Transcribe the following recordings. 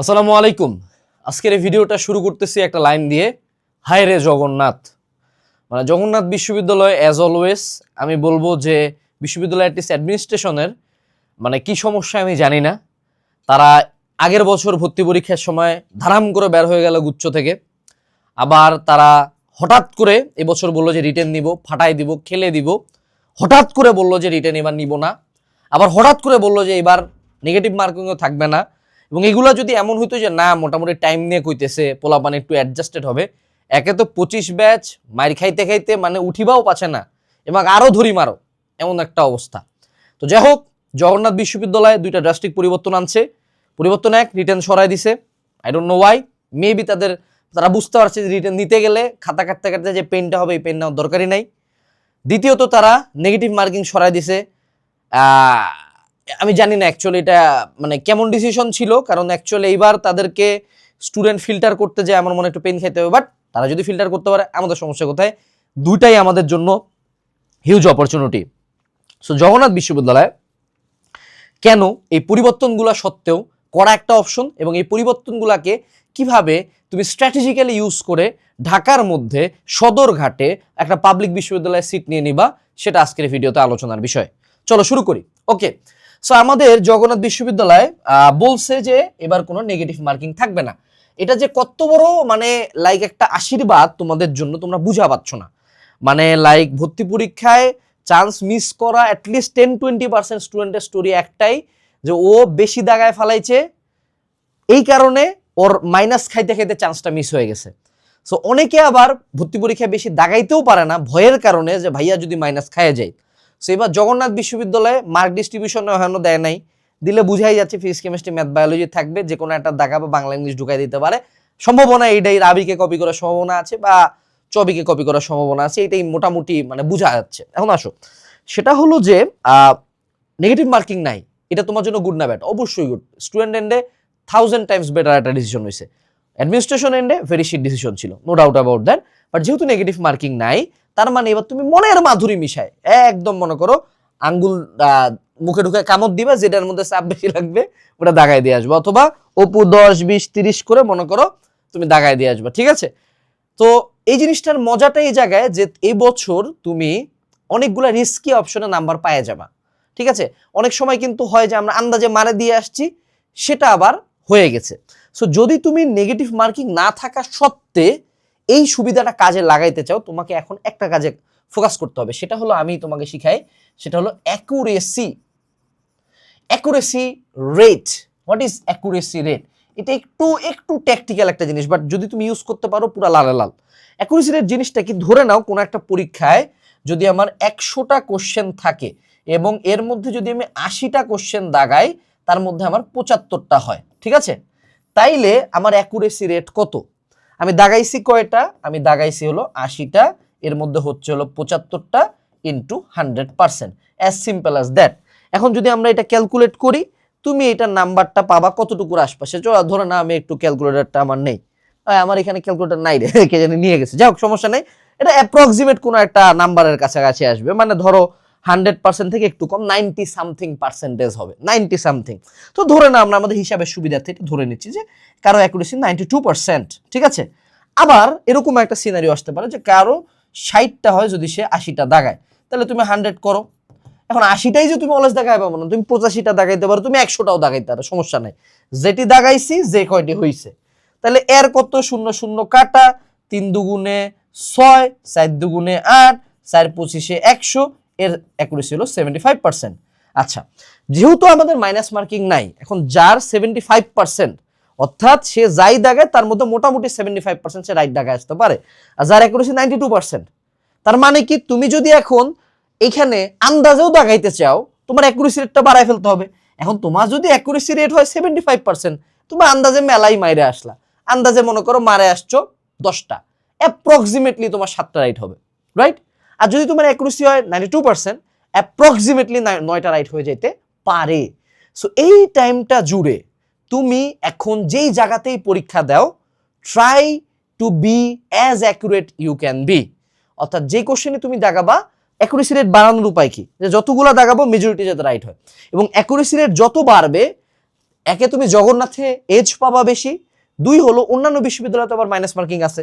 আসসালামু আলাইকুম। আজকের এই ভিডিওটা শুরু করতেছি একটা লাইন দিয়ে, হায় রে জগন্নাথ। মানে জগন্নাথ বিশ্ববিদ্যালয় অ্যাজ অলওয়েজ আমি বলব যে বিশ্ববিদ্যালয় অ্যাটলিস্ট অ্যাডমিনিস্ট্রেশনের মানে কি সমস্যা আমি জানি না। তারা আগের বছর ভর্তি পরীক্ষার সময় ধারাম করে বের হয়ে গেল গুচ্ছ থেকে। আবার তারা হঠাৎ করে এবছর বলল যে রিটেন নিব, ফাটাই দিব, খেলে দিব। হঠাৎ করে বলল যে রিটেন এবার নিব না। আবার হঠাৎ করে বলল যে এবার নেগেটিভ মার্কিংও থাকবে না। এবং এগুলো যদি এমন হইতো যে না, মোটামুটি টাইম নিয়ে কইতেছে, পোলাপান একটু অ্যাডজাস্টেড হবে, একে তো পঁচিশ ব্যাচ মার খাইতে খাইতে মানে উঠিবাও পাচ্ছে না। এবং আরও ধরি মারো, এমন একটা অবস্থা। তো যাই হোক, জগন্নাথ বিশ্ববিদ্যালয়ে দুইটা ড্রাস্টিক পরিবর্তন আনছে। পরিবর্তন এক রিটার্ন সরাই দিছে। I don't know why maybe তাদের, তারা বুঝতে পারছে যে রিটার্ন নিতে গেলে খাতা কাটতে কাটতে যে পেনটা হবে, এই পেন নেওয়ার দরকারই নাই। দ্বিতীয়ত তারা নেগেটিভ মার্কিং সরাই দিছে। আমি জানি না অ্যাকচুয়ালি এটা মানে কেমন ডিসিশন ছিল, কারণ অ্যাকচুয়ালি এইবার তাদেরকে স্টুডেন্ট ফিল্টার করতে যায় আমার মনে একটু পেন খেতে হবে বাট তারা যদি ফিল্টার করতে পারে, আমাদের সমস্যা কোথায়? দুইটাই আমাদের জন্য হিউজ অপরচুনিটি সো জগন্নাথ বিশ্ববিদ্যালয়, কেন এই পরিবর্তনগুলো সত্ত্বেও করা একটা অপশন এবং এই পরিবর্তনগুলোকে কীভাবে তুমি স্ট্র্যাটেজিক্যালি ইউজ করে ঢাকার মধ্যে সদরঘাটে একটা পাবলিক বিশ্ববিদ্যালয়ে সিট নিয়ে নিবা, সেটা আজকের ভিডিওতে আলোচনার বিষয়। চলো শুরু করি। ওকে সো আমাদের জগন্নাথ বিশ্ববিদ্যালয় বলছে যে এবার কোনো নেগেটিভ মার্কিং থাকবে না। এটা যে কত বড় মানে লাইক একটা আশীর্বাদ তোমাদের জন্য তোমরা বুঝা পাচ্ছ না। মানে লাইক ভর্তি পরীক্ষায় চান্স মিস করা at least ten twenty percent স্টুডেন্টের স্টোরি একটাই, যে ও বেশি দাগায় ফালাইছে। এই কারণে ওর মাইনাস খাইতে খাইতে চান্সটা মিস হয়ে গেছে। সো অনেকে আবার ভর্তি পরীক্ষায় বেশি দাগাইতেও পারে না, ভয়ের কারণে যে ভাইয়া যদি মাইনাস খাইয়ে যায়। সো এবার জগন্নাথ বিশ্ববিদ্যালয়ে মার্ক ডিস্ট্রিবিউশন এখনও দেয় নাই। দিলে বুঝাই যাচ্ছে ফিজিক্স কেমিস্ট্রি ম্যাথ বায়োলজি থাকবে যে কোনো একটা দাগা বা বাংলা ইংলিশ ঢুকাই দিতে পারে। সম্ভাবনা এইটাই, রাবিকে কপি করার সম্ভাবনা আছে বা চবিকে কপি করার সম্ভাবনা আছে, এটাই মোটামুটি মানে বোঝা যাচ্ছে। এখন আসো, সেটা হলো যে নেগেটিভ মার্কিং নাই, এটা তোমার জন্য গুড না ব্যাড অবশ্যই গুড স্টুডেন্ট এন্ডে থাউজেন্ড টাইমস বেটার একটা ডিসিশন হয়েছে। অ্যাডমিনিস্ট্রেশন এন্ডে ভেরি শিট ডিসিশন ছিল no doubt about that but যেহেতু নেগেটিভ মার্কিং নাই তার মানে এবার তুমি মনের মাধুরী মিশায় একদম মনে করো, আঙ্গুল মুখে ঢুকে কামড় দিবা, যেটার মধ্যে চাপ বেশি লাগবে, ওটা দাগায় দিয়ে আসবে। অথবা অপু দশ, বিশ, তিরিশ করে মনে করো, তুমি দাগায় দিয়ে আসবে, ঠিক আছে? তো এই জিনিসটার মজাটা এই জায়গায় যে এই বছর তুমি অনেকগুলো রিস্কি অপশনে নাম্বার পায়ে যাবা, ঠিক আছে? অনেক সময় কিন্তু হয় যে আমরা আন্দাজে মারে দিয়ে আসছি, সেটা আবার হয়ে গেছে। সো যদি তুমি নেগেটিভ মার্কিং না থাকা সত্ত্বে এই সুবিধাটা কাজে লাগাইতে চাও, তোমাকে এখন একটা কাজে ফোকাস করতে হবে। সেটা হলো আমি তোমাকে শিখাই, সেটা হলো accuracy accuracy rate what is accuracy rate এটা একটু একটু ট্যাকটিক্যাল একটা জিনিস বাট যদি তুমি ইউজ করতে পারো, পুরো লালে লাল। অ্যাকুরেসি রেট জিনিসটা কি? ধরে নাও, কোনো একটা পরীক্ষায় যদি আমার একশোটা কোশ্চেন থাকে, এবং এর মধ্যে যদি আমি আশিটা কোশ্চেন দাগাই, তার মধ্যে আমার পঁচাত্তরটা হয়, ঠিক আছে? তাইলে আমার অ্যাকুরেসি রেট কত? আমি দাগাইছি কয়টা? আমি দাগাইছি হলো আশিটা, এর মধ্যে হচ্ছে হলো পঁচাত্তরটা into hundred percent as simple as that এখন যদি আমরা এটা ক্যালকুলেট করি, তুমি এটার নাম্বারটা পাবা কতটুকুর আশপাশে? ধরো না, আমি একটু ক্যালকুলেটারটা আমার নেই। আমার এখানে ক্যালকুলেটার নাই রে, কে জানি নিয়ে গেছে। যাই হোক, সমস্যা নেই। এটা অ্যাপ্রক্সিমেট কোনো একটা নাম্বারের কাছাকাছি আসবে। মানে ধরো হান্ড্রেড পার্সেন্ট থেকে একটু কম, নাইনটি সামথিং পার্সেন্টেজ হবে, নাইনটি সামথিং। তো ধরে না আমরা আমাদের হিসাবের সুবিধার্থে এটা ধরে নিচ্ছি যে কারও অ্যাকুরেসি নাইনটি টু পার্সেন্ট, ঠিক আছে? আবার এরকম একটা সিনারিও আসতে পারে যে কারও ষাটটা হয় যদি সে আশিটা দাগায়। তাহলে তুমি হান্ড্রেড করো। এখন আশিটাই যে তুমি অলস দাগাই পাবো না তুমি পঁচাশিটা দাগাইতে পারো, তুমি একশোটাও দাগাইতে পারো, সমস্যা নাই। যেটি দাগাইছি, যে কয়টি হয়েছে তাহলে এর কত? শূন্য শূন্য কাটা, তিন দুগুণে ছয়, চার দুগুণে আট, চার পঁচিশে একশো এর অ্যাকুরেসি হলো সেভেন্টি ফাইভ পার্সেন্ট আচ্ছা যেহেতু আমাদের মাইনাস মার্কিং নাই, এখন যার সেভেন্টি ফাইভ পার্সেন্ট অর্থাৎ সে যাই দাগায়, তার মধ্যে মোটামুটি সেভেন্টি ফাইভ পার্সেন্ট সে রাইট দাগায় আসতে পারে। আর যার অ্যাকুরেসি নাইনটি টু পার্সেন্ট তার মানে কি, তুমি যদি এখন এখানে আন্দাজেও দাগাইতে চাও, তোমার অ্যাকুরেসি রেটটা বাড়ায় ফেলতে হবে। এখন তোমার যদি অ্যাকুরেসি রেট হয় সেভেন্টি ফাইভ পার্সেন্ট তুমি আন্দাজে মেলাই মাইরে আসলা। আন্দাজে মনে করো মারে আসছো দশটা। অ্যাপ্রক্সিমেটলি তোমার সাতটা রাইট হবে রাইট আর যদি তোমার অ্যাকুরেসি হয় নাইনটি টু পার্সেন্ট অ্যাপ্রক্সিমেটলি নয়টা রাইট হয়ে যেতে পারে। সো এই টাইমটা জুড়ে তুমি এখন যেই জায়গাতেই পরীক্ষা দাও try to be as accurate you can be অর্থাৎ যে কোশ্চেনে তুমি দাগাবা অ্যাকুরেসি রেট বাড়ানোর উপায় কি? যে যতগুলো দাগাবো মেজরিটি যাতে রাইট হয়। এবং অ্যাকুরেসি রেট যত বাড়বে, একে তুমি জগন্নাথে এজ পাবা বেশি, দুই হলো অন্যান্য বিশ্ববিদ্যালয়তে আবার মাইনাস মার্কিং আছে,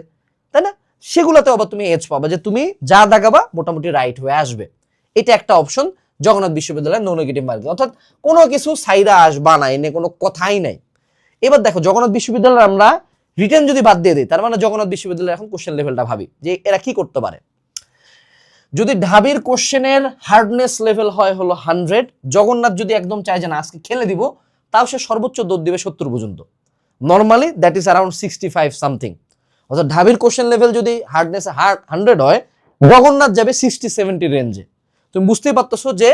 তাই না? সেগুলোতে আবার তুমি এজ পাবা যে তুমি যা দাগাবা মোটামুটি রাইট হয়ে আসবে। এটা একটা অপশন জগন্নাথ বিশ্ববিদ্যালয়ের নো নেগেটিভ মার্কিং অর্থাৎ কোনো কিছু সাইরা আসবা না, এনে কোনো কথাই নাই। এবার দেখো, জগন্নাথ বিশ্ববিদ্যালয়ের আমরা রিটার্ন যদি বাদ দিয়ে দিই, তার মানে জগন্নাথ বিশ্ববিদ্যালয়ের এখন কোশ্চেন লেভেলটা ভাবি, যে এরা কি করতে পারে? যদি ঢাবির কোশ্চেনের হার্ডনেস লেভেল হয় হলো হান্ড্রেড জগন্নাথ যদি একদম চায় যে না, আজকে খেলে দিব, তাও সে সর্বোচ্চ দৌড় দিবে সত্তর পর্যন্ত। Normally that is around sixty five something অর্থাৎ ঢাবির কোশ্চেন লেভেল যদি হার্ডনেস হান্ড্রেড হয়, জগন্নাথ যাবে সিক্সটি সেভেন্টি রেঞ্জে তুমি বুঝতেই পারতেছো যে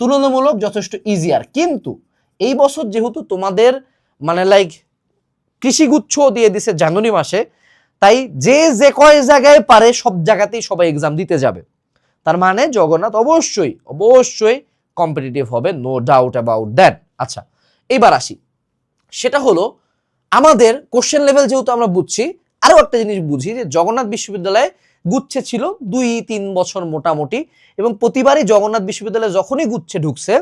তুলনামূলক যথেষ্ট ইজিয়ার কিন্তু এই বছর যেহেতু তোমাদের মানে লাইক কৃষিগুচ্ছ দিয়ে দিছে জানুয়ারি মাসে, তাই যে যে কয় জায়গায় পারে সব জায়গাতেই সবাই এক্সাম দিতে যাবে। তার মানে জগন্নাথ অবশ্যই অবশ্যই কম্পিটিটিভ হবে নো ডাউট অ্যাবাউট দ্যাট আচ্ছা এবার আসি। সেটা হলো, আমাদের কোশ্চেন লেভেল যেহেতু আমরা বুঝছি আরও একটা জিনিস বুঝি যে জগন্নাথ বিশ্ববিদ্যালয়ে গুচ্ছে ছিল দুই, তিন বছর মোটামুটি এবং প্রতিবারই জগন্নাথ বিশ্ববিদ্যালয়ে যখনই গুচ্ছে ঢুকছে,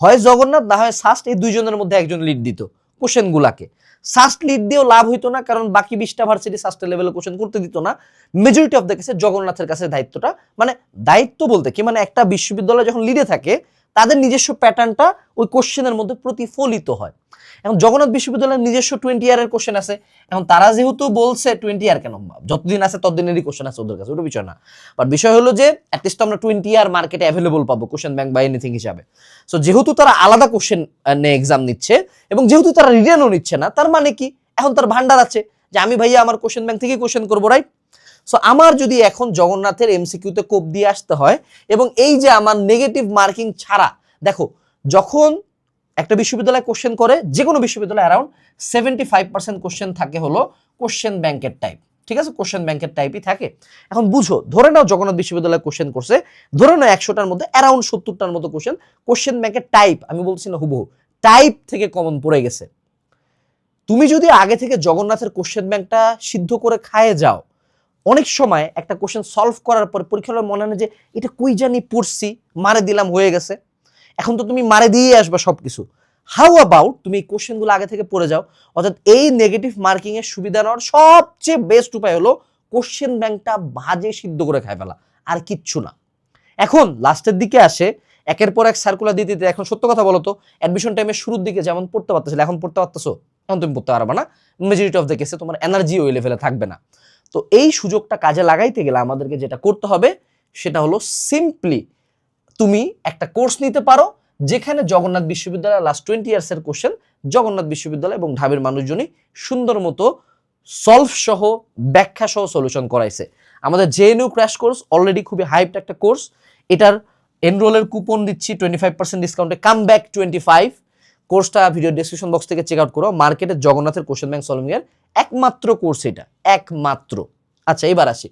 হয় জগন্নাথ না হয় সাস্ট, এই দুইজনের মধ্যে একজন লিড দিত কোশ্চেনগুলাকে সাস্ট লিড দিয়েও লাভ হইতো না, কারণ বাকি বিশটা ভার্সিটি সাস্টের লেভেলে কোশ্চেন করতে দিত না। মেজরিটি অফ দ্য কেসে জগন্নাথের কাছে দায়িত্বটা মানে দায়িত্ব বলতে কি মানে একটা বিশ্ববিদ্যালয় যখন লিডে থাকে তাদের নিজস্ব প্যাটার্নটা ওই কোশ্চেনের মধ্যে প্রতিফলিত হয়। এখন জগন্নাথ বিশ্ববিদ্যালয়ের নিজস্ব টোয়েন্টি ইয়ারের কোশ্চেন আছে। এখন তারা যেহেতু বলছে টোয়েন্টি ইয়ার কেন? যতদিন আছে ততদিনেরই কোশ্চেন আছে ওদের কাছে, ওটা বিষয় না। বাট বিষয় হলো যে অ্যাটলিস্ট আমরা টোয়েন্টি ইয়ার মার্কেটে অ্যাভেলেবল পাবো কোশ্চেন ব্যাংক বা এনিথিং হিসাবে। সো যেহেতু তারা আলাদা কোশ্চেন নিয়ে এক্সাম নিচ্ছে এবং যেহেতু তারা রিটার্নও নিচ্ছে না, তার মানে কি? এখন তার ভান্ডার আছে যে, আমি ভাইয়া আমার কোশ্চেন ব্যাংক থেকে কোশ্চেন করব রাইট সো আমার যদি এখন জগন্নাথের এমসিকিউতে কোপ দিয়ে আসতে হয় এবং এই যে আমার নেগেটিভ মার্কিং ছাড়া, দেখো, যখন একটা বিশ্ববিদ্যালয় কোশ্চেন করে যে কোনো বিশ্ববিদ্যালয়ে around seventy five percent question থাকে হলো কোশ্চেন ব্যাংকের টাইপ ঠিক আছে? কোশ্চেন ব্যাংকের টাইপই থাকে। এখন বুঝো, ধরে নাও জগন্নাথ বিশ্ববিদ্যালয় কোশ্চেন করছে, ধরে নাও একশোটার মধ্যে অ্যারাউন্ড সত্তরটার মতো কোশ্চেন কোশ্চেন ব্যাংকের টাইপ আমি বলছি না হুবহু টাইপ থেকে কমন পড়ে গেছে। তুমি যদি আগে থেকে জগন্নাথের কোশ্চেন ব্যাংকটা সিদ্ধ করে খায়ে যাও অনেক সময় একটা কোশ্চেন সলভ করার পর পরীক্ষার মনে হয় যে, এটা কুই জানি পড়ছি, মারে দিলাম, হয়ে গেছে। এখন তো তুমি মারে দিয়ে আসবা সব কিছু হাউ অ্যাবাউট তুমি এই কোশ্চেনগুলো আগে থেকে পড়ে যাও, অর্থাৎ এই নেগেটিভ মার্কিং এর সুবিধা নেওয়ার সবচেয়ে বেস্ট উপায় হলো কোশ্চেন ব্যাংকটা ভাজে সিদ্ধ করে খায় ফেলা, আর কিচ্ছু না। এখন লাস্টের দিকে আসে, একের পর এক সার্কুলার দিতে দিতে, এখন সত্য কথা বলো তো অ্যাডমিশন টাইমের শুরুর দিকে যেমন পড়তে পারতেছিলে, এখন পড়তে পারতেছো, এখন তুমি পড়তে পারবে না। মেজরিটি অফ দ্য কেসে তোমার এনার্জি ওই লেভেলে থাকবে না। তো এই সুযোগটা কাজে লাগাইতে গেলে আমাদেরকে যেটা করতে হবে, সেটা হলো সিম্পলি তুমি একটা কোর্স নিতে পারো, যেখানে জগন্নাথ বিশ্ববিদ্যালয় লাস্ট টোয়েন্টি ইয়ার্সের কোশ্চেন জগন্নাথ বিশ্ববিদ্যালয় এবং ঢাবির মানুষজনই সুন্দর মতো সলভ সহ, ব্যাখ্যা সহ সলিউশন করাইছে। আমাদের জেএনইউ ক্র্যাশ কোর্স অলরেডি খুবই হাইপড একটা কোর্স এটার এনরোলের কুপন দিচ্ছি টোয়েন্টি ফাইভ পার্সেন্ট ডিসকাউন্টে কাম ব্যাক টোয়েন্টি ফাইভ কোর্সটা ভিডিও ডিসক্রিপশন বক্স থেকে চেক আউট করো। মার্কেটে জগন্নাথের কোশ্চেন ব্যাংক সলভিং এর একমাত্র কোর্স এটা। একমাত্র। আচ্ছা এবার আসি।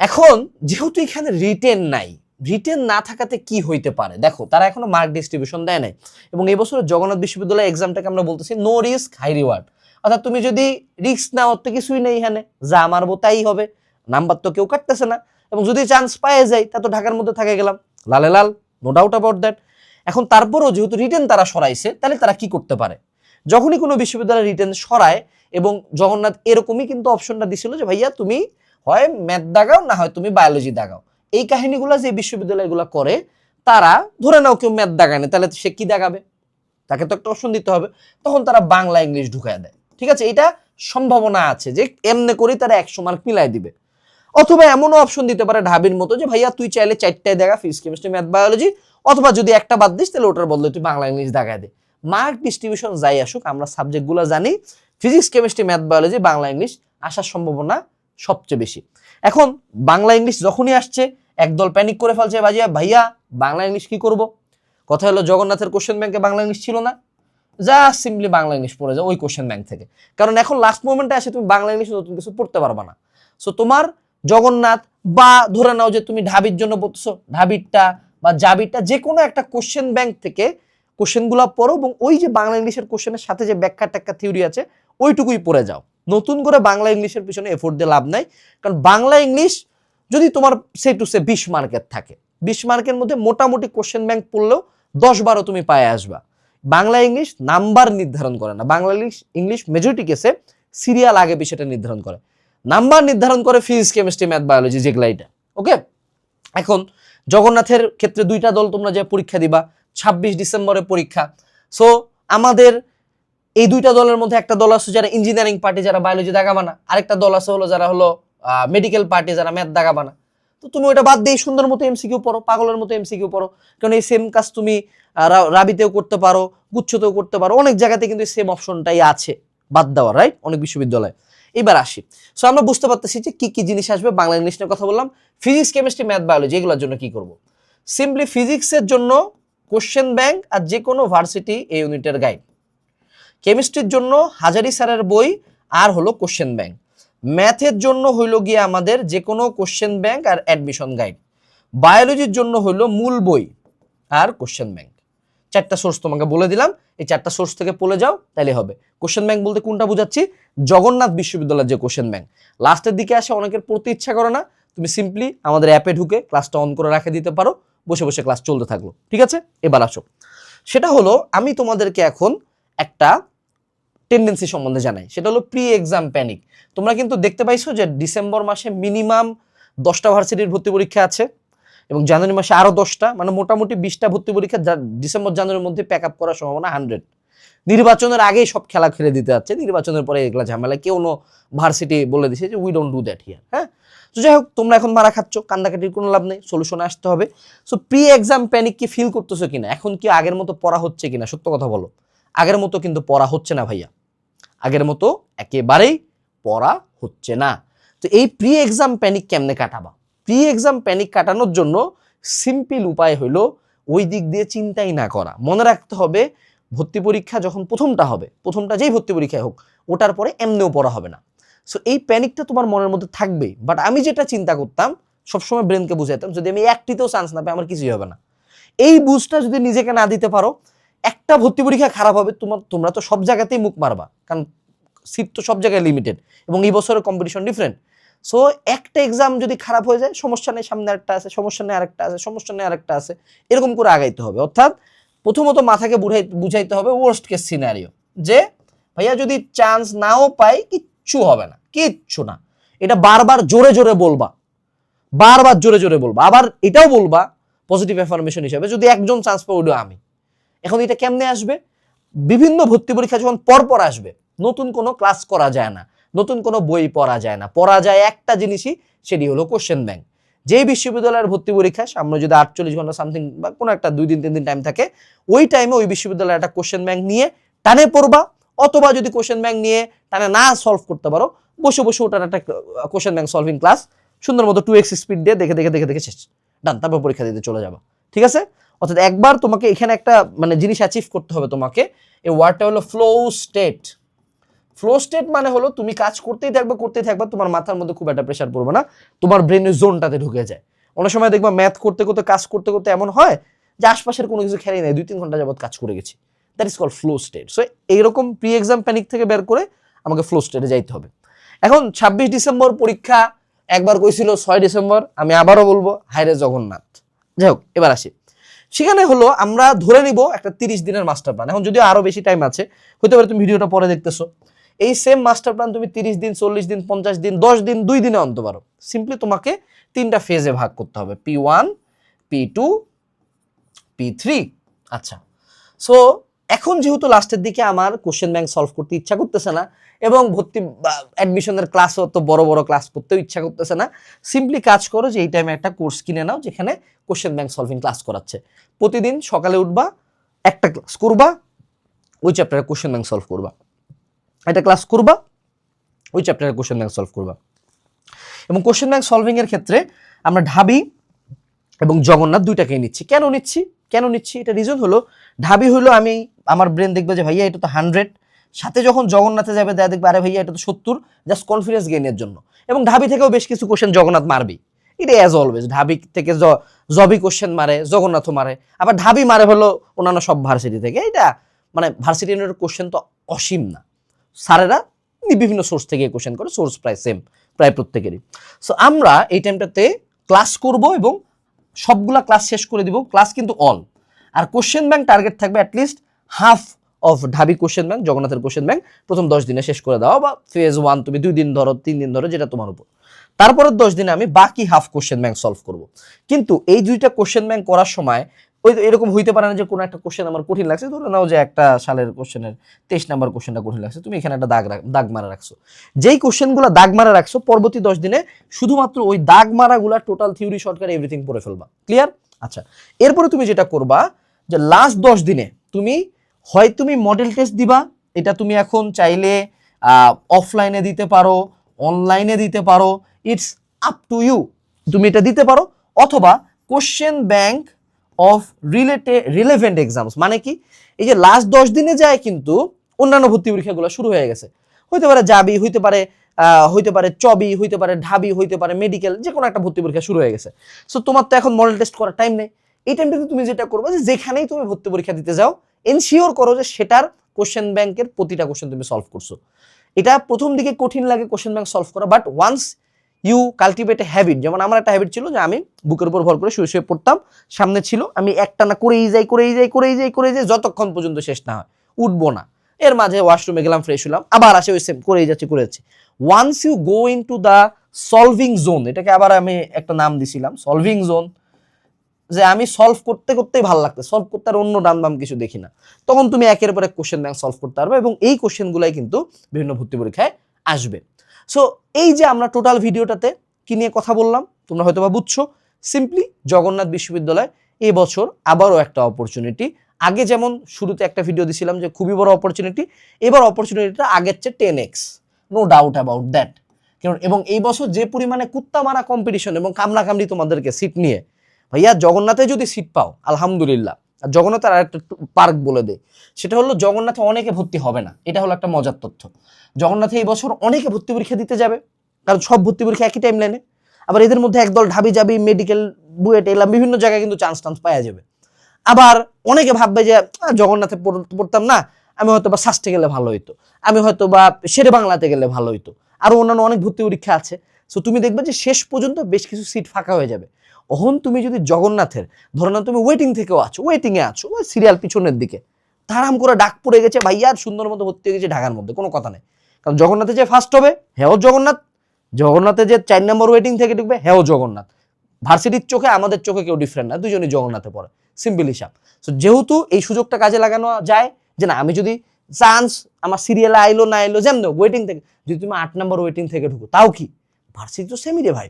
এখন যেহেতু এখানে রিটেন নাই রিটেন না থাকাতে কি হইতে পারে? দেখো, তারা এখনও মার্ক ডিস্ট্রিবিউশন দেয় নাই। এবং এই বছর জগন্নাথ বিশ্ববিদ্যালয় এক্সামটাকে আমরা বলতেছি নো রিস্ক হাই রিওয়ার্ড অর্থাৎ তুমি যদি রিস্ক নাও তো কিছুই নেই এখানে। যা মারবো তাই হবে। নাম্বার তো কেউ কাটতেছে না। এবং যদি চান্স পায়ে যায় তা তো ঢাকার মধ্যে থাকে গেলাম। লালে লাল নো ডাউট অ্যাবাউট দ্যাট এখন তারপরও যেহেতু রিটেন তারা সরাইছে, তাহলে তারা কি করতে পারে? যখনই কোনো বিশ্ববিদ্যালয় রিটেন সরায় এবং জগন্নাথ এরকমই কিন্তু অপশনটা দিছিল যে, ভাইয়া, তুমি হয় ম্যাথ দাগাও, না হয় তুমি বায়োলজি দাগাও। এই কাহিনীগুলো যে বিশ্ববিদ্যালয়গুলো করে, তারা ধরে নাও কেউ ম্যাথ দাগায় না, তাহলে সে কি দাগাবে? তাকে তো একটা অপশন দিতে হবে। তখন তারা বাংলা, ইংলিশ ঢুকায় দেয়। ঠিক আছে? এটা সম্ভাবনা আছে যে, এমনি করেই তারা একশো মার্ক মিলাই দিবে। অথবা এমনও অপশন দিতে পারে ঢাবির মতো যে, ভাইয়া, তুই চাইলে চারটায় দেখা ফিজিক্স কেমিস্ট্রি ম্যাথ বায়োলজি অথবা যদি একটা বাদ দিস, তাহলে ওটার বদলে তুই বাংলা, ইংলিশ দেখায় দে। মার্ক ডিস্ট্রিবিউশন যাই আসুক, আমরা সাবজেক্টগুলো জানি। Physics, chemistry, math, biology, Bangla, English আসার সম্ভাবনা সবচেয়ে বেশি। এখন বাংলা, ইংলিশ যখনই আসছে, একদল প্যানিক করে ফেলছে বাজিয়া ভাইয়া, বাংলা, ইংলিশ কি করব? কথা হলো, জগন্নাথের কোশ্চেন ব্যাংকে বাংলা, ইংলিশ ছিল না। যা সিম্পলি বাংলা, ইংলিশ পড়ে যাও ওই কোশ্চেন ব্যাংক থেকে। কারণ এখন লাস্ট মোমেন্টে আসে, তুমি বাংলা, ইংলিশ নতুন কিছু পড়তে পারবা না। সো তোমার জগন্নাথ, বা ধরে নাও যে তুমি ঢাবির জন্য পড়তেছো, ঢাবিরটা বা জাবিটা যে কোনো একটা কোশ্চেন ব্যাংক থেকে কোশ্চেনগুলো পড়ো এবং ওই যে বাংলা ইংলিশের কোশ্চেনের সাথে যে ব্যাখ্যা ট্যাখ্যা থিওরি আছে, ওইটুকুই পড়ে যাও। নতুন করে বাংলা ইংলিশের পিছনে এফোর্ট দিয়ে লাভ নাই, কারণ বাংলা ইংলিশ যদি তোমার সে টু সে বিশ মার্কের থাকে, বিশ মার্কের মধ্যে মোটামুটি কোশ্চেন ব্যাংক পড়লেও দশ বারো তুমি পায়ে আসবা। বাংলা ইংলিশ নাম্বার নির্ধারণ করে না, বাংলা ইংলিশ ইংলিশ মেজরিটি কেসে সিরিয়াল আগে বিষয়টা নির্ধারণ করে। নাম্বার নির্ধারণ করে ফিজিক্স কেমিস্ট্রি ম্যাথ বায়োলজি যেগুলা এটা ওকে এখন জগন্নাথের ক্ষেত্রে দুইটা দল তোমরা যে পরীক্ষা দিবা, ছাব্বিশ ডিসেম্বরে পরীক্ষা। সো আমাদের এই দুইটা দলের মধ্যে একটা দল আছে যারা ইঞ্জিনিয়ারিং পার্টি যারা বায়োলজি দাগাবানা আরেকটা দল আছে হলো যারা হলো মেডিকেল পার্টি যারা ম্যাথ দাগাবা না তো তুমি ওটা বাদ দিয়ে সুন্দর মতো এমসিকিউ পড়ো, পাগলের মতো এমসিকিউ পড়ো। কারণ এই সেম কাজ তুমি রাবিতেও করতে পারো, গুচ্ছতেও করতে পারো। অনেক জায়গাতে কিন্তু সেম অপশনটাই আছে বাদ দেওয়ার রাইট অনেক বিশ্ববিদ্যালয়ে। এবার আসি। সো আমরা বুঝতে পারতেছি যে কি কি জিনিস আসবে, বাংলা ইংলিশ নিয়ে কথা বললাম। ফিজিক্স কেমিস্ট্রি ম্যাথ বায়োলজি এগুলোর জন্য কি করব? সিম্পলি ফিজিক্সের জন্য কোশ্চেন ব্যাংক আর যে কোনো ভার্সিটি এই ইউনিটের গাইড কেমিস্ট্রির জন্য হাজারি স্যারের বই আর হলো কোশ্চেন ব্যাংক ম্যাথের জন্য হইল গিয়ে আমাদের যে কোনো কোশ্চেন ব্যাংক আর অ্যাডমিশন গাইড বায়োলজির জন্য হইল মূল বই আর কোশ্চেন ব্যাংক চারটা সোর্স তোমাকে বলে দিলাম, এই চারটা সোর্স থেকে পড়ে যাও তাহলে হবে। কোশ্চেন ব্যাংক বলতে কোনটা বোঝাচ্ছি? জগন্নাথ বিশ্ববিদ্যালয়ের যে কোশ্চেন ব্যাংক লাস্টের দিকে আসে, অনেকের পড়তে ইচ্ছা করে না। তুমি সিম্পলি আমাদের অ্যাপে ঢুকে ক্লাসটা অন করে রেখে দিতে পারো, বসে বসে ক্লাস চলতে থাকল। ঠিক আছে? এবার আসো। সেটা হলো, আমি তোমাদেরকে এখন একটা টেন্ডেন্সি সম্বন্ধে জানাই। সেটা হলো প্রি এক্সাম প্যানিক তোমরা কিন্তু দেখতে পাইছো যে ডিসেম্বর মাসে মিনিমাম দশটা ভার্সিটির ভর্তি পরীক্ষা আছে। এবং জানুয়ারি মাসে আরও দশটা মানে মোটামুটি বিশটা ভর্তি পরীক্ষা ডিসেম্বর, জানুয়ারির মধ্যে প্যাক আপ করার সম্ভাবনা হান্ড্রেড নির্বাচনের আগেই সব খেলা খেলে দিতে যাচ্ছে নির্বাচনের পরে এগুলা ঝামেলা। কেউ নো ভার্সিটি বলে দিছে যে we don't do that here হ্যাঁ? তো যাই হোক, তোমরা এখন মারা খাচ্ছ কান্দাকাটির কোনো লাভ নেই সলিউশনে আসতে হবে। সো প্রি এক্সাম প্যানিক কি ফিল করতেছো কিনা? এখন কি আগের মতো পড়া হচ্ছে কিনা? সত্য কথা বলো। আগের মতো কিন্তু পড়া হচ্ছে না ভাইয়া। আগের মতো একেবারেই পড়া হচ্ছে না। তো এই প্রি এক্সাম প্যানিক কেমনে কাটাবা? প্রি এক্সাম প্যানিক কাটানোর জন্য সিম্পল উপায় হলো ওই দিক দিয়ে চিন্তাই না করা। মনে রাখতে হবে, ভর্তি পরীক্ষা যখন প্রথমটা হবে, প্রথমটা যেই ভর্তি পরীক্ষায় হোক, ওটার পরে এমনিও পড়া হবে না। সো এই প্যানিকটা তোমার মনের মধ্যে থাকবেই। বাট আমি যেটা চিন্তা করতাম, সবসময় ব্রেনকে বুঝাইতাম, যদি আমি একটিতেও চান্স না পাই, আমার কিছুই হবে না। এই বুঝটা যদি নিজেকে না দিতে পারো, একটা ভর্তি পরীক্ষা খারাপ হবে, তোমার, তোমরা তো সব জায়গাতেই মুখ মারবা। কারণ সিট তো সব জায়গায় লিমিটেড এবং এই বছরের কম্পিটিশন ডিফারেন্ট সো একটা এক্সাম যদি খারাপ হয়ে যায়, সমস্যা নেই, সামনে আরেকটা আছে, সমস্যা নেই, আরেকটা আছে, সমস্যা নেই, আরেকটা আছে, এরকম করে আগাইতে হবে। অর্থাৎ প্রথমত মাথাকে বুঝাই, বুঝাইতে হবে ওয়ার্স্ট কেস সিনারিও যে ভাইয়া যদি চান্স নাও পাই, কিচ্ছু হবে না, কিচ্ছু না। এটা বারবার জোরে জোরে বলবা, বারবার জোরে জোরে বলবা। আবার এটাও বলবা পজিটিভ অ্যাফার্মেশন হিসেবে, যদি একজন চান্স পাই ওটা আমি। এখন এটা কেমনে আসবে? বিভিন্ন ভর্তি পরীক্ষা যখন পরপর আসবে, নতুন কোনো ক্লাস করা যায় না। নতুন কোনো বই পড়া যায় না। পড়া যায় একটা জিনিসই, সেটি হলো কোশ্চেন ব্যাংক যেই বিশ্ববিদ্যালয়ের ভর্তি পরীক্ষা, সামনে যদি আটচল্লিশ ঘণ্টা সামথিং বা কোনো একটা দুই দিন, তিন দিন টাইম থাকে, ওই টাইমে ওই বিশ্ববিদ্যালয়ের একটা কোশ্চেন ব্যাংক নিয়ে টানে পড়বা, অথবা যদি কোশ্চেন ব্যাংক নিয়ে টানে না সলভ করতে পারো, বসে বসে ওটার একটা কোশ্চেন ব্যাংক সলভিং ক্লাস সুন্দর মতো টু এক্স স্পিড দিয়ে দেখে দেখে দেখে দেখে শেষ। ডান তারপর পরীক্ষা দিতে চলে যাবা। ঠিক আছে? অর্থাৎ একবার তোমাকে এখানে একটা মানে জিনিস অ্যাচিভ করতে হবে তোমাকে, এই ওয়ার্ডটা হলো ফ্লো স্টেট ফ্লো স্টেট মানে হলো তুমি কাজ করতেই থাকবে করতেই থাকবে, তোমার মাথার মধ্যে খুব একটা প্রেশার পড়বে না, তোমার ব্রেনের জোনটাতে ঢুকে যায়। অনেক সময় দেখবা ম্যাথ করতে করতে, কাজ করতে করতে এমন হয় যে আশপাশের কোনো কিছু খেয়ালই নেই, দুই তিন ঘণ্টা যাবত কাজ করে গেছি। That is call flow state so এইরকম প্রি এক্সাম প্যানিক থেকে বের করে আমাকে ফ্লো স্টেটে যাইতে হবে। এখন ছাব্বিশ ডিসেম্বর পরীক্ষা, একবার কইছিল ছয় ডিসেম্বর, আমি আবারও বলব হাইরে জগন্নাথ। যাই হোক, এবার আসি। সেখানে হলো আমরা ধরে নিব একটা তিরিশ দিনের মাস্টার প্ল্যান এখন যদিও আরও বেশি টাইম আছে হতে পারে তুমি ভিডিওটা পরে দেখতেছো। এই সেম মাস্টার প্ল্যান তুমি তিরিশ দিন, চল্লিশ দিন, পঞ্চাশ দিন, দশ দিন, দুই দিনে আনতে পারো। সিম্পলি তোমাকে তিনটা ফেজে ভাগ করতে হবে। P one P two P three আচ্ছা। সো এখন যেহেতু লাস্টের দিকে আমার কোশ্চেন ব্যাংক সলভ করতে ইচ্ছা করতেছে না এবং ভর্তি অ্যাডমিশনের ক্লাস তো বড় বড় ক্লাস করতেও ইচ্ছা করতেছে না সিম্পলি কাজ করো যে এই টাইমে একটা কোর্স কিনে নাও যেখানে কোশ্চেন ব্যাংক সলভিং ক্লাস করাচ্ছে। প্রতিদিন সকালে উঠবা, একটা ক্লাস করবা, ওই চ্যাপ্টারে কোশ্চেন ব্যাংক সলভ করবা। একটা ক্লাস করবা, ওই চ্যাপ্টারে কোশ্চেন ব্যাংক সলভ করবা। এবং কোশ্চেন ব্যাংক সলভিং এর ক্ষেত্রে আমরা ঢাবি এবং জগন্নাথ দুইটাকেই নিচ্ছি। কেন নিচ্ছি? কেন নিচ্ছি? এটা রিজন হলো, ঢাবি হলো আমি, আমার ব্রেন দেখবে যে ভাইয়া এটা তো হান্ড্রেড সাথে যখন জগন্নাথে যাবে দেখা দেখবে, আরে ভাইয়া এটা তো সত্তর। জাস্ট কনফিডেন্স গেইনের জন্য। এবং ঢাবি থেকেও বেশ কিছু কোশ্চেন জগন্নাথ মারবি এটা অ্যাজ অলওয়েজ ঢাবি থেকে জবি কোশ্চেন মারে, জগন্নাথও মারে। আবার ঢাবি মারে হলো অন্যান্য সব ভার্সিটি থেকে। এটা মানে ভার্সিটি কোশ্চেন তো অসীম না। স্যারেরা বিভিন্ন সোর্স থেকে কোশ্চেন করে সোর্স প্রায় সেম প্রায় প্রত্যেকেরই। সো আমরা এই টাইমটাতে ক্লাস করব এবং সবগুলা ক্লাস শেষ করে দিব ক্লাস কিন্তু অল আর কোশ্চেন ব্যাংক টার্গেট থাকবে অ্যাটলিস্ট হাফ অফ ঢাবি কোশ্চেন ব্যাংক জগন্নাথের কোশ্চেন ব্যাংক প্রথম দশ দিনে শেষ করে দাও বা ফেজ ওয়ান তুমি দুই দিন ধরো, তিন দিন ধরো, যেটা তোমার উপর। তারপরের দশ দিনে আমি বাকি হাফ কোশ্চেন ব্যাংক সলভ করব। কিন্তু এই দুইটা কোশ্চেন ব্যাংক করার সময় এরকম হইতে পারে না যে কোনো একটা কোশ্চেন আমার কঠিন লাগছে, ধরে নাও যে একটা সালের কোশ্চেনের তেইশ নাম্বার কোশ্চেনটা কঠিন লাগছে, তুমি এখানে একটা দাগ দাগ মারা রাখছো। যেই কোশ্চেনগুলো দাগ মারা রাখছো, পরবর্তী দশ দিনে শুধুমাত্র ওই দাগ মারাগুলা টোটাল থিওরি শর্টকাট এভরিথিং পড়ে ফেলবা। ক্লিয়ার আচ্ছা এরপরে তুমি যেটা করবা, যে লাস্ট দশ দিনে তুমি, হয় তুমি মডেল টেস্ট দিবা, এটা তুমি এখন চাইলে অফলাইনে দিতে পারো অনলাইনে দিতে পারো ইটস আপ টু ইউ তুমি এটা দিতে পারো, অথবা কোশ্চেন ব্যাংক অফ রিলেটে রিলেভেন্ট এক্সামস মানে কি? এই যে লাস্ট দশ দিনে যায় কিন্তু অন্যান্য ভর্তি পরীক্ষাগুলো শুরু হয়ে গেছে। হইতে পারে জাবি, হইতে পারে হইতে পারে চবি, হইতে পারে ঢাবি, হইতে পারে মেডিকেল যে কোনো একটা ভর্তি পরীক্ষা শুরু হয়ে গেছে। সো তোমার তো এখন মডেল টেস্ট করার টাইম নেই। এই টাইমটাতে তুমি যেটা করবে যে যেখানেই তুমি ভর্তি পরীক্ষা দিতে যাও এনশিওর করো যে সেটার কোশ্চেন ব্যাংকের প্রতিটা কোশ্চেন তুমি সলভ করছ। এটা প্রথম দিকে কঠিন লাগে কোশ্চেন ব্যাংক সলভ করা but once you cultivate a habit যেমন আমার একটা হ্যাবিট ছিল যে আমি বুকের উপর ভর করে শুয়ে শুয়ে পড়তাম, সামনে ছিল, আমি একটা না করেই যাই করেই যাই করেই যাই করেই যাই, যতক্ষণ পর্যন্ত শেষ না হয়, উঠবো না। এর মাঝে ওয়াশরুমে গেলাম ফ্রেশ হলাম, আবার আসে ওই সেম করেই যাচ্ছি করে যাচ্ছি। Once you go in to the solving zone এটাকে আবার আমি একটা নাম দিছিলাম সলভিং জোন যে আমি সলভ করতে করতেই ভালো লাগতো সলভ করতে আর অন্য ডান বাম কিছু দেখি না। তখন তুমি একের পর এক কোশ্চেন ব্যাংক সলভ করতে পারবে এবং এই কোশ্চেনগুলাই কিন্তু বিভিন্ন ভর্তি পরীক্ষায় আসবে। সো এই যে আমরা টোটাল ভিডিওটাতে কি নিয়ে কথা বললাম, তোমরা হয়তো বা বুঝছ সিম্পলি জগন্নাথ বিশ্ববিদ্যালয় এই বছর আবারও একটা অপরচুনিটি আগে যেমন শুরুতে একটা ভিডিও দিছিলাম যে খুবই বড় অপরচুনিটি এবার অপরচুনিটিটা আগের চেয়ে ten X no doubt about that কারণ এবং এই বছর যে পরিমাণে কুত্তা মারা কম্পিটিশন এবং কামড়াকামড়ি তোমাদেরকে সিট নিয়ে, ভাইয়া জগন্নাথে যদি সিট পাও, আলহামদুলিল্লাহ। আর জগন্নাথের আর একটা পার্ক বলে দেয় সেটা হলো জগন্নাথে অনেকে ভর্তি হবে না। এটা হলো একটা মজার তথ্য। জগন্নাথে এই বছর অনেকে ভর্তি পরীক্ষা দিতে যাবে, কারণ সব ভর্তি পরীক্ষা একই টাইম লাইনে আবার এদের মধ্যে একদল ঢাবি যাবি মেডিকেল বুয়েট এলাম বিভিন্ন জায়গায় কিন্তু চান্স টান্স পাওয়া যাবে। আবার অনেকে ভাববে যে জগন্নাথে পড়- পড়তাম না, আমি হয়তো বা সাস্টে গেলে ভালো হইতো, আমি হয়তো বা শেরে বাংলাতে গেলে ভালো হইতো। আরও অন্যান্য অনেক ভর্তি পরীক্ষা আছে। সো তুমি দেখবে যে শেষ পর্যন্ত বেশ কিছু সিট ফাঁকা হয়ে যাবে। অহন তুমি যদি জগন্নাথের, ধরো না তুমি ওয়েটিং থেকেও আছো ওয়েটিংয়ে আছো, ওই সিরিয়াল পিছনের দিকে, তারাম করে ডাক পড়ে গেছে ভাইয়া আর সুন্দর মতো ভর্তি হয়ে গেছে ঢাকার মধ্যে, কোনো কথা নেই। কারণ জগন্নাথে যে ফার্স্ট হবে, হেও জগন্নাথ, জগন্নাথে যে চার নম্বর ওয়েটিং থেকে ঢুকবে, হেও জগন্নাথ। ভার্সিটির চোখে, আমাদের চোখে কেউ ডিফারেন্ট না, দুজনই জগন্নাথে পড়ে সিম্পল হিসাব। সো যেহেতু এই সুযোগটা কাজে লাগানো যায়, যে না, আমি যদি চান্স আমার সিরিয়ালে আইলো না আইলো, যেমন ওয়েটিং থেকে, যদি তুমি আট নম্বর ওয়েটিং থেকে ঢুকো, তাও কি? ভার্সিটি তো সেমি রে ভাই।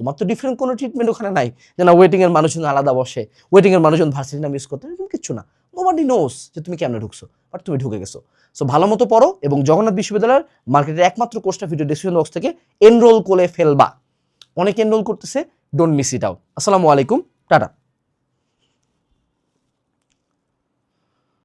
তোমার তো ডিফারেন্ট কোনো ট্রিটমেন্ট ওখানে নাই। যে না ওয়েটিং এর মানুষজন আলাদা বসে ওয়েটিংয়ের মানুষজন ভার্সিটি নাম ইউজ করতে, এরকম কিচ্ছু না। নোবাডি নোস যে তুমি কেমনে ঢুকছো বাট তুমি ঢুকে গেছো। সো ভালো মতো পড়ো এবং জগন্নাথ বিশ্ববিদ্যালয়ের মার্কেটের একমাত্র কোর্সটা ভিডিও ডিসক্রিপশন বক্স থেকে এনরোল করে ফেলবা। অনেকে এনরোল করতেছে ডোন্ট মিস ইট আউট আসসালামু আলাইকুম, টাটা।